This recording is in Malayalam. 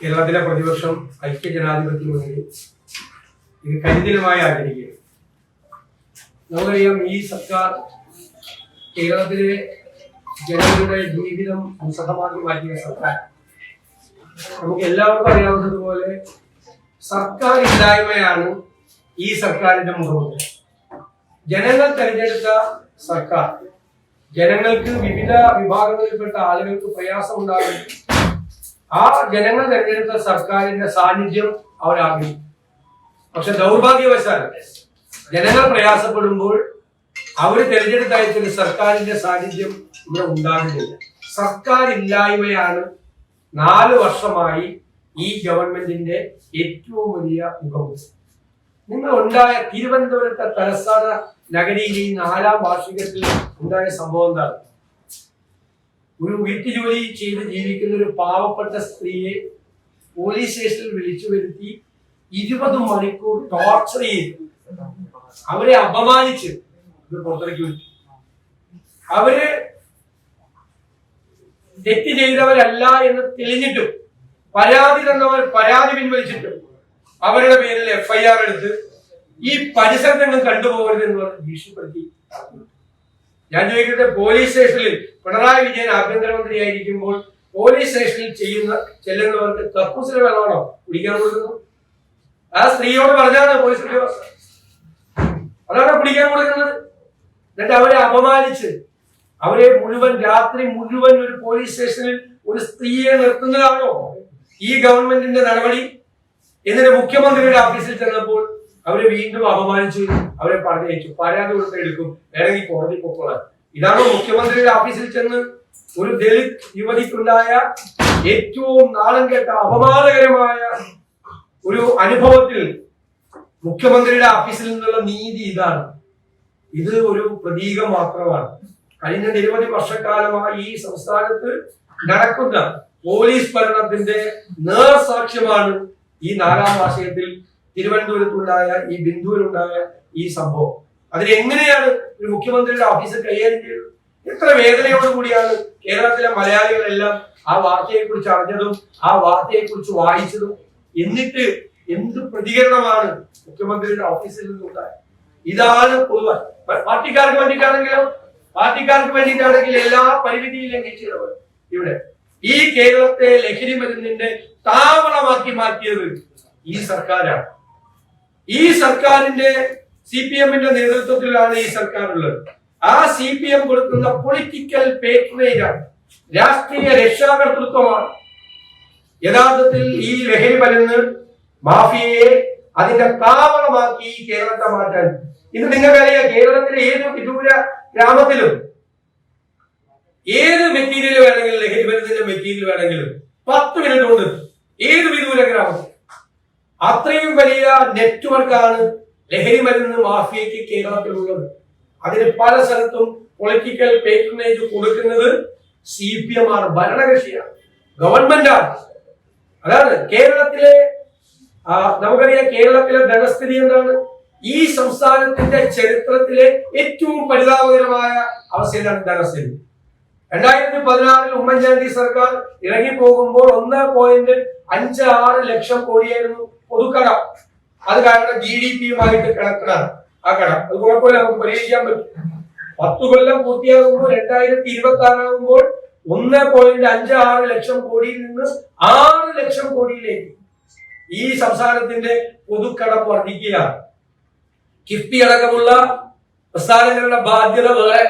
കേരളത്തിലെ പ്രതിപക്ഷം ഐക്യ ജനാധിപത്യ മുന്നണി ഇത് കരിദിനമായി ആചരിക്കുകയാണ്. നമുക്കറിയാം ഈ സർക്കാർ കേരളത്തിലെ ജനങ്ങളുടെ ജീവിതം ദുസ്സഹമാക്കി മാറ്റിയ സർക്കാർ. നമുക്ക് എല്ലാവർക്കും അറിയാവുന്നതുപോലെ സർക്കാർ ഇല്ലായ്മയാണ് ഈ സർക്കാരിന്റെ മുഖമുദ്ര. ജനങ്ങൾ തെരഞ്ഞെടുത്ത സർക്കാർ ജനങ്ങൾക്ക് വിവിധ വിഭാഗങ്ങളിൽപ്പെട്ട ആളുകൾക്ക് പ്രയാസം ഉണ്ടാകും ആ ജനങ്ങൾ തെരഞ്ഞെടുത്ത സർക്കാരിന്റെ സാന്നിധ്യം അവർ ആഗ്രഹിക്കും പക്ഷെ ദൗർഭാഗ്യവശാൽ ജനങ്ങൾ പ്രയാസപ്പെടുമ്പോൾ അവർ തെരഞ്ഞെടുത്ത അയച്ചൊരു സർക്കാരിന്റെ സാന്നിധ്യം ഇവിടെ ഉണ്ടാകുന്നില്ല. സർക്കാർ ഇല്ലായ്മയാണ് നാല് വർഷമായി ഈ ഗവൺമെന്റിന്റെ ഏറ്റവും വലിയ മുഖമുദ്ര. നിങ്ങൾ ഉണ്ടായ തിരുവനന്തപുരത്തെ തലസ്ഥാന നഗരിയിൽ ഈ നാലാം വാർഷികത്തിൽ ഉണ്ടായ സംഭവം എന്താണ്? ഒരു വീട്ടുജോലി ചെയ്ത് ജീവിക്കുന്ന ഒരു പാവപ്പെട്ട സ്ത്രീയെ പോലീസ് സ്റ്റേഷനിൽ വിളിച്ചു വരുത്തി ഇരുപത് മണിക്കൂർ ടോർച്ചർ ചെയ്ത്. അവരെ അപമാനിച്ച് പുറത്തിറക്കി വിട്ടു. അവർ തെറ്റ് ചെയ്തവരല്ല എന്ന് തെളിഞ്ഞിട്ടും പരാതി തന്നവർ പരാതി പിൻവലിച്ചിട്ടും അവരുടെ പേരിൽ എഫ്ഐആർ എടുത്ത് ഈ പരിസരത്തെങ്ങും കണ്ടുപോകരുത് എന്ന് പറഞ്ഞ് ഭീഷണിപ്പെടുത്തി. ഞാൻ ചോദിക്കട്ടെ പോലീസ് സ്റ്റേഷനിൽ പിണറായി വിജയൻ ആഭ്യന്തരമന്ത്രിയായിരിക്കുമ്പോൾ പോലീസ് സ്റ്റേഷനിൽ ചെയ്യുന്ന ചെല്ലുന്നവർക്ക് കക്കൂസിലെ വെള്ളമാണോ കുടിക്കാൻ കൊടുക്കുന്നു ആ സ്ത്രീയോട് പറഞ്ഞാണ് പോലീസ് ഉദ്യോഗസ്ഥർ അതാണ് കുടിക്കാൻ കൊടുക്കുന്നത്? എന്നിട്ട് അവരെ അപമാനിച്ച് അവരെ മുഴുവൻ രാത്രി മുഴുവൻ ഒരു പോലീസ് സ്റ്റേഷനിൽ ഒരു സ്ത്രീയെ നിർത്തുന്നതാണോ ഈ ഗവൺമെന്റിന്റെ നടപടി? എന്നിട്ട് മുഖ്യമന്ത്രിയുടെ ഓഫീസിൽ ചെന്നപ്പോൾ അവരെ വീണ്ടും അപമാനിച്ചു. അവരെ പറഞ്ഞയച്ചു പരാതി കൊടുത്ത് എടുക്കും. ഇറങ്ങി കോടതി പൊക്കോളാൻ. ഇതാണ് മുഖ്യമന്ത്രിയുടെ ഓഫീസിൽ ചെന്ന് ഒരു ദളിത് യുവതിക്കുണ്ടായ ഏറ്റവും നാളം കേട്ട അപമാനകരമായ ഒരു അനുഭവത്തിൽ മുഖ്യമന്ത്രിയുടെ ഓഫീസിൽ നിന്നുള്ള നീതി ഇതാണ്. ഇത് ഒരു പ്രതീകം മാത്രമാണ്. കഴിഞ്ഞ നിരവധി വർഷക്കാലമായി ഈ സംസ്ഥാനത്ത് നടക്കുന്ന പോലീസ് ഭരണത്തിന്റെ നേർസാക്ഷ്യമാണ് ഈ നാലാം വാർഷികത്തിൽ തിരുവനന്തപുരത്തുണ്ടായ ഈ ബിന്ദുവിലുണ്ടായ ഈ സംഭവം. അതിനെങ്ങനെയാണ് ഒരു മുഖ്യമന്ത്രിയുടെ ഓഫീസ് കൈകാര്യം ചെയ്തത്? എത്ര വേദനയോടുകൂടിയാണ് കേരളത്തിലെ മലയാളികളെല്ലാം ആ വാർത്തയെ കുറിച്ച് അറിഞ്ഞതും ആ വാർത്തയെ കുറിച്ച് വായിച്ചതും. എന്നിട്ട് എന്ത് പ്രതികരണമാണ് മുഖ്യമന്ത്രിയുടെ ഓഫീസിൽ നിന്നുണ്ടായത്? ഇതാണ് പൊതുവെ പാർട്ടിക്കാർക്ക് വേണ്ടിയിട്ടാണെങ്കിലോ പാർട്ടിക്കാർക്ക് വേണ്ടിയിട്ടാണെങ്കിൽ എല്ലാ പരിമിതിയും ലംഘിച്ചവർ ഇവിടെ. ഈ കേരളത്തെ ലഹരി മരുന്നിന്റെ താവളമാക്കി മാറ്റിയത് ഈ സർക്കാരാണ്. ഈ സർക്കാരിന്റെ സി പി എമ്മിന്റെ നേതൃത്വത്തിലാണ് ഈ സർക്കാർ ഉള്ളത് ആ സി പി എം കൊടുക്കുന്ന പൊളിറ്റിക്കൽ പേട്രേജ് ആണ് രാഷ്ട്രീയ രക്ഷാകർതൃത്വമാണ്. യഥാർത്ഥത്തിൽ ഈ ലഹരി മരുന്ന് മാഫിയയെ അതിന്റെ താവളമാക്കി കേരളത്തെ മാറ്റാൻ. ഇന്ന് നിങ്ങൾക്കറിയാം കേരളത്തിലെ ഏത് വിദൂര ഗ്രാമത്തിലും ഏത് മെറ്റീരിയൽ വേണമെങ്കിലും ലഹരി മരുന്നിന്റെ മെറ്റീരിയൽ വേണമെങ്കിലും പത്ത് മിനിറ്റ് കൊണ്ട് ഏത് വിദൂര ഗ്രാമത്തിൽ അത്രയും വലിയ നെറ്റ്വർക്കാണ് ലഹരി മരുന്ന് മാഫിയയ്ക്ക് കേരളത്തിലുള്ളത്. അതിന് പല സ്ഥലത്തും പൊളിറ്റിക്കൽ പേറ്റർനേജ് കൊടുക്കുന്നത് സി പി എം ആണ് ഭരണകക്ഷിയാണ്. ഗവൺമെന്റാണ് അതാണ് കേരളത്തിലെ നമുക്കറിയാം കേരളത്തിലെ ധനസ്ഥിതി എന്താണ്? ഈ സംസ്ഥാനത്തിന്റെ ചരിത്രത്തിലെ ഏറ്റവും പരിതാപകരമായ അവസ്ഥയിലാണ് ധനസ്ഥിതി രണ്ടായിരത്തി പതിനാറിൽ ഉമ്മൻചാണ്ടി സർക്കാർ ഇറങ്ങി പോകുമ്പോൾ ഒന്ന് പോയിന്റ് അഞ്ച് ആറ് ലക്ഷം കോടിയായിരുന്നു പൊതുക്കട അത് കാരണം ജി ഡി പിയുമായിട്ട് കിടക്കണം ആ കടം. അത് കുഴപ്പമില്ല നമുക്ക് പരിഹരിക്കാൻ പറ്റും. പത്തു കൊല്ലം പൂർത്തിയാകുമ്പോൾ രണ്ടായിരത്തി ഇരുപത്തി ആറാകുമ്പോൾ ഒന്ന് പോയിന്റ് അഞ്ച് ആറ് ലക്ഷം കോടിയിൽ നിന്ന് ആറ് ലക്ഷം കോടിയിലേക്ക് ഈ സംസ്ഥാനത്തിന്റെ പൊതുക്കടം വർദ്ധിക്കുകയാണ്. കിഫ്ബി അടക്കമുള്ള പ്രസ്ഥാനങ്ങളുടെ ബാധ്യത വേറെ.